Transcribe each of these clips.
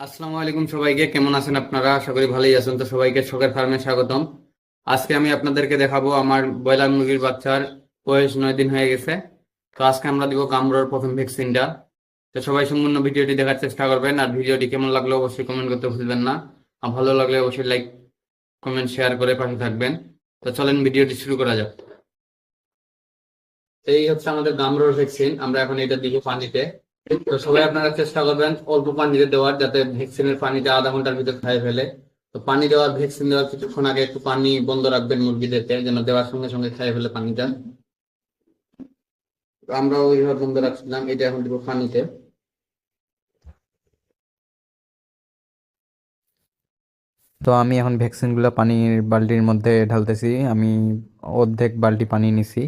আসসালামু আলাইকুম সবাইকে, কেমন আছেন আপনারা? আশা করি ভালোই আছেন। তো সবাইকে শখের ফার্মে স্বাগতম। আজকে আমি আপনাদেরকে দেখাবো আমার ব্রয়লার মুরগির বাচ্চার বয়স নয় দিন হয়ে গেছে। তো আজকে আমরা দিব কামড়োর প্রথম ভ্যাকসিনটা। তো সবাই সম্পূর্ণ ভিডিওটি দেখার চেষ্টা করবেন। আর ভিডিওটি কেমন লাগল অবশ্যই কমেন্ট করতে ভুলবেন না। আর ভালো লাগলে অবশ্যই লাইক কমেন্ট শেয়ার করে পাশে থাকবেন। তো চলেন ভিডিওটি শুরু করা যাক। তো এই হচ্ছে আমাদের গামরোর ভ্যাকসিন। আমরা এখন এটা দিব পানিতে। সবাই আপনারা চেষ্টা করবেন অল্প পানিতে দেওয়ার যাতে ভ্যাকসিনের পানিটা আধা ঘণ্টার ভিতর খাই ফেলে। তো পানি দেওয়ার ভ্যাকসিন দেওয়ার কিছুক্ষণ আগে একটু পানি বন্ধ রাখবেন মুরগিদেরকে, যেন দেওয়ার সঙ্গে সঙ্গে খাই ফেলে পানিটা। আমরা ওইভাবে বন্ধ রাখছিলাম, এটা এখন দিব পানিতে। তো আমি এখন ভ্যাকসিনগুলো পানির বালতির মধ্যে ঢালতেছি, আমি অর্ধেক বালতি পানি নিছি।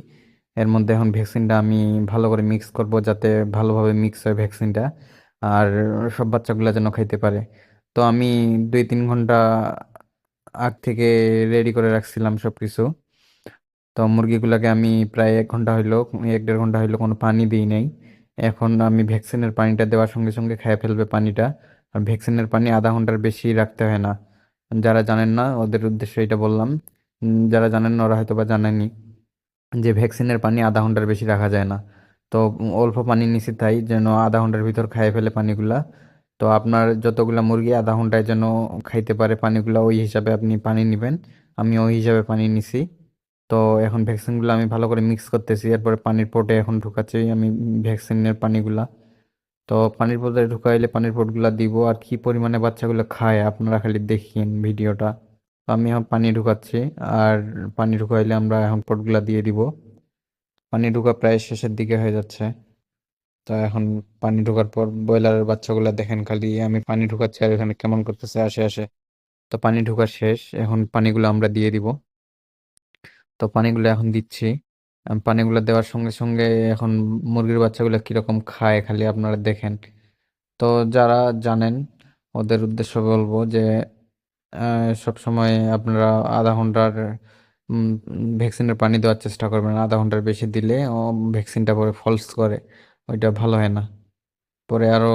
এর মধ্যে এখন ভ্যাকসিনটা আমি ভালো করে মিক্স করব যাতে ভালোভাবে মিক্স হয় ভ্যাকসিনটা আর সব বাচ্চাগুলো যেন খাইতে পারে। তো আমি দুই তিন ঘণ্টা আগ থেকে রেডি করে রাখছিলাম সব কিছু তো মুরগিগুলোকে আমি প্রায় এক ঘণ্টা হইল, এক দেড় ঘণ্টা হইল কোনো পানি দিই নাই। এখন আমি ভ্যাকসিনের পানিটা দেওয়ার সঙ্গে সঙ্গে খেয়ে ফেলবে পানিটা। আর ভ্যাকসিনের পানি আধা ঘণ্টার বেশি রাখতে হয় না। যারা জানেন না, ওদের উদ্দেশ্যে এটা বললাম। যারা জানেন না, ওরা হয়তো বা জানেনি যে ভ্যাকসিনের পানি আধা ঘণ্টার বেশি রাখা যায় না। তো অল্প পানি নিছি তাই যেন আধা ঘণ্টার ভিতর খাইয়ে ফেলে পানিগুলা। তো আপনার যতগুলা মুরগি আধা ঘন্টায় যেন খাইতে পারে পানিগুলা, ওই হিসাবে আপনি পানি নেবেন। আমি ওই হিসাবে পানি নিছি। তো এখন ভ্যাকসিনগুলো আমি ভালো করে মিক্স করতেছি। এরপরে পানির পটে এখন ঢুকাচ্ছি আমি ভ্যাকসিনের পানিগুলা। তো পানির পটে ঢুকাইলে পানির পটগুলা দিব। আর কি পরিমাণে বাচ্চাগুলো খায় আপনারা খালি দেখিন ভিডিওটা। আমি এখন পানি ঢুকাচ্ছি, আর পানি ঢুকাইলে আমরা এখন পটগুলা দিয়ে দিব। পানি ঢুকা প্রায় শেষের দিকে হয়ে যাচ্ছে। তো এখন পানি ঢোকার পর ব্রয়লারের বাচ্চাগুলা দেখেন খালি, আমি পানি ঢুকাচ্ছি আর এখানে কেমন করতেছে, আসে আসে। তো পানি ঢোকা শেষ, এখন পানিগুলো আমরা দিয়ে দিব। তো পানিগুলো এখন দিচ্ছি। পানিগুলো দেওয়ার সঙ্গে সঙ্গে এখন মুরগির বাচ্চাগুলো কীরকম খায় খালি আপনারা দেখেন। তো যারা জানেন, ওদের উদ্দেশ্য বলব যে সব সময় আপনারা আধা ঘণ্টার ভ্যাকসিনের পানি দেওয়ার চেষ্টা করবেন। আধা ঘণ্টার বেশি দিলে ভ্যাকসিনটা পরে ফলস করে। ওইটা ভালো হয় না। পরে আরও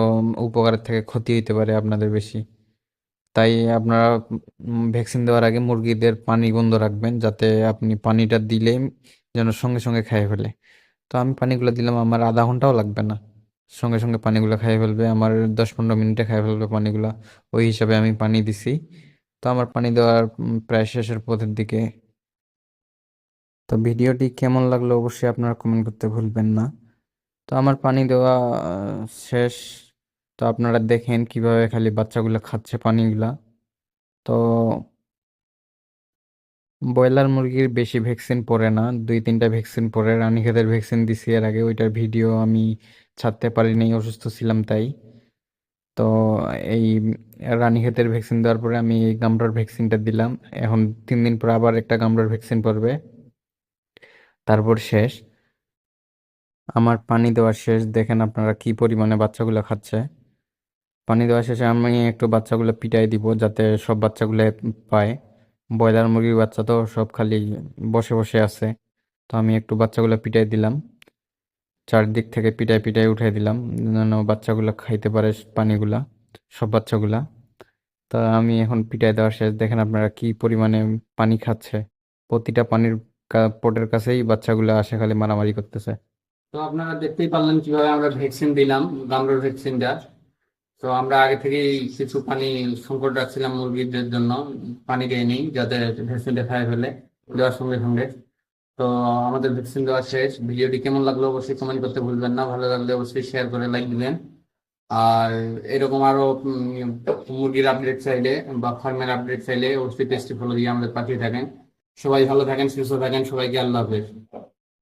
উপকারের থেকে ক্ষতি হইতে পারে আপনাদের বেশি। তাই আপনারা ভ্যাকসিন দেওয়ার আগে মুরগিদের পানি বন্ধ রাখবেন, যাতে আপনি পানিটা দিলে যেন সঙ্গে সঙ্গে খাইয়ে ফেলে। তো আমি পানিগুলো দিলাম, আমার আধা ঘন্টাও লাগবে না। সঙ্গে সঙ্গে পানিগুলো খাইয়ে ফেলবে, আমার দশ পনেরো মিনিটে খাইয়ে ফেলবে পানিগুলো। ওই হিসাবে আমি পানি দিছি। তো আমার পানি দেওয়ার প্রায় শেষের পথের দিকে। তো ভিডিওটি কেমন লাগল অবশ্যই আপনারা কমেন্ট করতে ভুলবেন না। তো আমার পানি দেওয়া শেষ। তো আপনারা দেখেন কীভাবে খালি বাচ্চাগুলো খাচ্ছে পানিগুলা। তো ব্রয়লার মুরগির বেশি ভ্যাকসিন পড়ে না, দুই তিনটা ভ্যাকসিন পড়ে রানীক্ষেতের ভ্যাকসিন দিছি এর আগে, ওইটার ভিডিও আমি ছাড়তে পারিনি, অসুস্থ ছিলাম তাই। তো এই রানীক্ষেতের ভ্যাকসিন দেওয়ার পরে আমি এই গামড়ার ভ্যাকসিনটা দিলাম। এখন তিন দিন পর আবার একটা গামড়ার ভ্যাকসিন পড়বে তারপর শেষ। আমার পানি দেওয়া শেষ। দেখেন আপনারা কি পরিমাণে বাচ্চাগুলো খাচ্ছে। পানি দেওয়া শেষে আমি একটু বাচ্চাগুলো পিটাই দিব যাতে সব বাচ্চাগুলো পায়। ব্রয়লার মুরগির বাচ্চা তো সব খালি বসে বসে আছে। তো আমি একটু বাচ্চাগুলো পিটাই দিলাম। চারদিক থেকে পিটাই পিটাই উঠাই দিলাম। যেন বাচ্চাগুলো খাইতে পারে, পানিগুলা, সব বাচ্চাগুলা। তা আমি এখন পিটাই দেওয়া শেষ। দেখেন আপনারা কি পরিমাণে পানি খাচ্ছে। প্রতিটা পানির পটের কাছেই বাচ্চাগুলো আসে, খালি মারামারি করতেছে। তো আপনারা দেখতেই পারলেন কীভাবে আমরা ভ্যাকসিন দিলাম, গামরোর ভ্যাকসিনটা। তো আমরা আগে থেকেই কিছু পানি সংকট রাখছিলাম মুরগিদের জন্য, পানি দিয়ে নিই যাতে ভ্যাকসিনটা খাই ফেলে, দেওয়ার সঙ্গে সঙ্গে। তো আমাদের ভ্যাকসিন দেওয়া শেষ। ভিডিওটি কেমন লাগল অবশ্যই কমেন্ট করতে ভুলবেন না। ভালো লাগলে অবশ্যই শেয়ার করে লাইক দিবেন। আর এরকম আরও মুরগির আপডেট চাইলে বা ফার্মের আপডেট চাইলে অবশ্যই টেস্টি ফলো দিয়ে আমাদের পাঠিয়ে থাকেন। সবাই ভালো থাকেন, সুস্থ থাকেন। সবাইকে আল্লাহ হাফেজ।